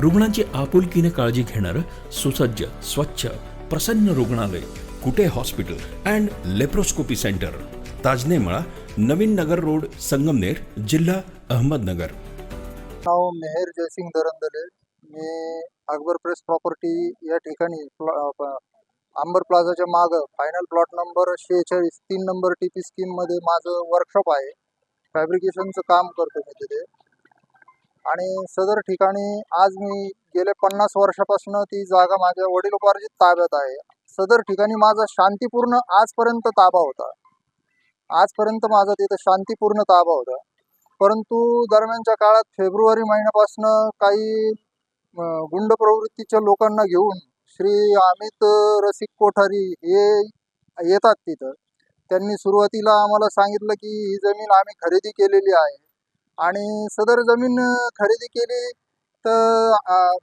रुग्णांची आपुलकीने काळजी घेणारं सुसज्ज स्वच्छ प्रसन्न रुग्णालय Kute hospital and laparoscopy centre. Tajnemala Navin Nagar road Sangamner जिल्हा अहमदनगर. नाव मेहर जयसिंग दरंदले मी अकबर प्रेस प्रॉपर्टी या ठिकाणी प्लॉ- अंबर प्लाझाच्या मागं फायनल प्लॉट नंबर शेहेचाळीस तीन नंबर टी पी स्कीममध्ये माझं वर्कशॉप आहे. फॅब्रिकेशनचं काम करतो मी तिथे. आणि सदर ठिकाणी आज मी गेले पन्नास वर्षापासून ती जागा माझ्या वडिलोपार्जित ताब्यात आहे. सदर ठिकाणी माझा शांतीपूर्ण आजपर्यंत ताबा होता. आजपर्यंत माझा तिथं शांतीपूर्ण ताबा होता. परंतु दरम्यानच्या काळात फेब्रुवारी महिन्यापासून काही गुंड प्रवृत्तीच्या लोकांना घेऊन श्री अमित रसिक कोठारी हे येतात तिथं. त्यांनी सुरुवातीला आम्हाला सांगितलं की ही जमीन आम्ही खरेदी केलेली आहे. आणि सदर जमीन खरेदी केली तर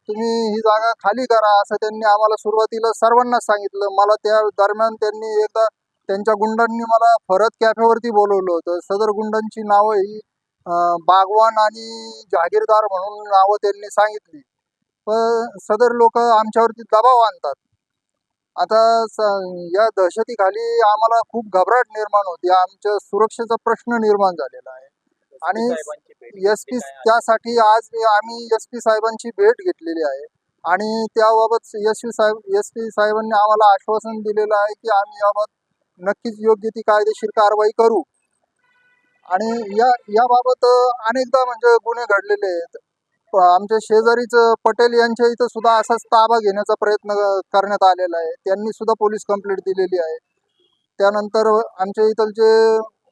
तुम्ही ही जागा खाली करा असं त्यांनी आम्हाला सुरुवातीला सर्वांनाच सांगितलं. मला त्या दरम्यान त्यांनी एकदा त्यांच्या गुंडांनी मला फरत कॅफेवरती बोलवलं होतं. सदर गुंडांची नावं ही बागवान आणि जहागीरदार म्हणून नावं त्यांनी सांगितली. पण सदर लोक आमच्यावरती दबाव आणतात. आता या दहशतीखाली आम्हाला खूप घबराट निर्माण होती. आमच्या सुरक्षेचा प्रश्न निर्माण झालेला आहे. आणि एस पी त्यासाठी आज आम्ही एस पी साहेबांची भेट घेतलेली आहे. आणि त्याबाबत एस पी साहेब एस पी साहेबांनी आम्हाला आश्वासन दिलेलं आहे की आम्ही याबाबत नक्कीच योग्य ती कायदेशीर कारवाई करू. आणि या याबाबत अनेकदा म्हणजे गुन्हे घडलेले आहेत. आमच्या शेजारीच पटेल यांच्या इथं सुद्धा असाच ताबा घेण्याचा प्रयत्न करण्यात आलेला आहे. त्यांनी सुद्धा पोलीस कंप्लेंट दिलेली आहे. त्यानंतर आमच्या इथलचे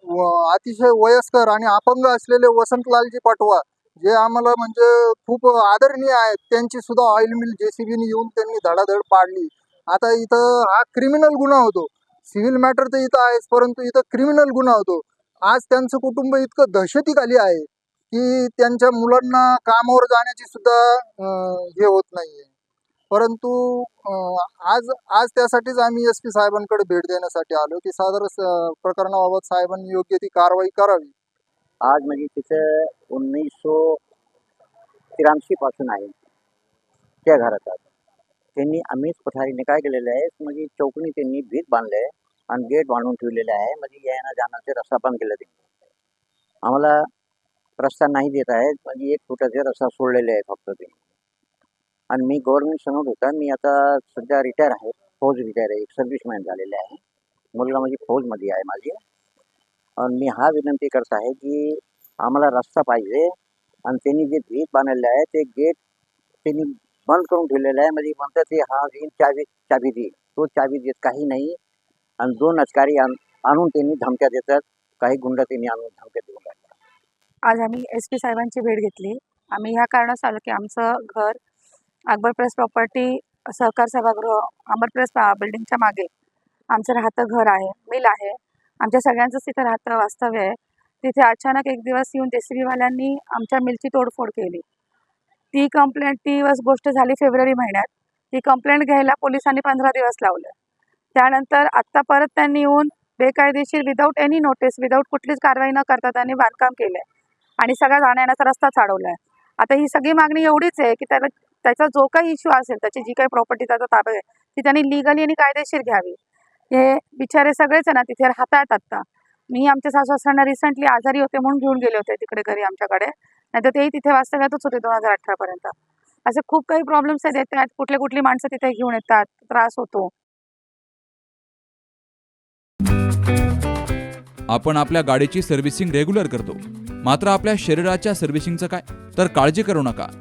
अतिशय वयस्कर आणि अपंग असलेले वसंतलालजी पटवा जे आम्हाला म्हणजे खूप आदरणीय आहेत त्यांची सुद्धा ऑइल मिल जेसीबीने येऊन त्यांनी धडाधड पाडली. आता इथं हा क्रिमिनल गुन्हा होतो. सिव्हिल मॅटर तर इथं आहेच परंतु इथं क्रिमिनल गुन्हा होतो. आज त्यांचं कुटुंब इतकं दहशतीखाली आहे की त्यांच्या मुलांना कामावर जाण्याची सुद्धा हे होत नाहीये. परंतु आज आज त्यासाठीच आम्ही एस पी साहेबांकडे भेट देण्यासाठी आलो की सादर स- प्रकरणाबाबत साहेबांनी योग्य ती कारवाई करावी. आज म्हणजे तिचं उन्नीस सो त्र्याऐंशी पासून आहे. त्या घरात त्यांनी आम्हीच पठारीने काय केलेलं आहे म्हणजे चौकणी त्यांनी भीत बांधले आहे आणि गेट बांधून ठेवलेले आहे म्हणजे यायना जाण्याचे रस्ता पण केला त्यांनी. आम्हाला रस्ता नाही देत आहेत म्हणजे एक फुटाचे रस्ता सोडलेले आहे फक्त ते आणि मी गव्हर्नमेंट सांगत होता. मी आता सध्या रिटायर आहे. फौज रिटायर आहे. एक सर्व्हिसमॅन झालेले आहे. मुलगा म्हणजे फौजमध्ये आहे माझी. आणि मी हा विनंती करत आहे की आम्हाला रस्ता पाहिजे. आणि त्यांनी जे गेट बांधलेले आहे ते गेट त्यांनी बंद करून ठेवलेलं आहे. म्हणजे म्हणतात ते हा घेईन चावी चावी देईल तो चावी देत काही नाही. आणि दोन अधिकारी आण आणून त्यांनी धमक्या देतात. काही गुंड त्यांनी आणून धमक्या देऊन आज आम्ही एस पी साहेबांची भेट घेतली. आम्ही ह्या कारणास आलो की आमचं घर अकबर प्रेस प्रॉपर्टी सहकार सभागृह अमर प्रेस बिल्डिंगच्या मागे आमचं राहतं घर आहे मिल आहे. आमच्या सगळ्यांचंच तिथं राहतं वास्तव्य आहे. तिथे अचानक एक दिवस येऊन जे वाल्यांनी आमच्या मिलची तोडफोड केली. ती कंप्लेंट ती वस गोष्ट झाली फेब्रुवारी महिन्यात. ती कंप्लेंट घ्यायला पोलिसांनी पंधरा दिवस लावलं. त्यानंतर आत्ता परत त्यांनी येऊन बेकायदेशीर विदाऊट एनी नोटीस विदाऊट कुठलीच कारवाई न करता त्यांनी बांधकाम केलं आहे आणि सगळा जाण्याचा रस्ता चाडवला आहे आता ही सगळी मागणी एवढीच आहे की त्याला त्याचा जो काही इश्यू असेल त्याची जी काही प्रॉपर्टी त्याचा ताब्यात आहे ती त्यांनी लिगली आणि कायदेशीर घ्यावी. हे बिचारे सगळेच ना तिथे राहतात आत्ता मी आमच्या सासू रिसेंटली आजारी होते म्हणून घेऊन गेले होते तिकडे घरी आमच्याकडे. नाहीतर तेही तिथे वास्तव्यातच होते दोन हजार अठरापर्यंत. असे खूप काही प्रॉब्लेम्स आहेत येतात कुठले कुठली माणसं तिथे घेऊन येतात त्रास होतो. आपण आपल्या गाडीची सर्व्हिसिंग रेग्युलर करतो. मात्र आपल्या शरीराच्या सर्व्हिसिंगचं काय? तर काळजी करू नका.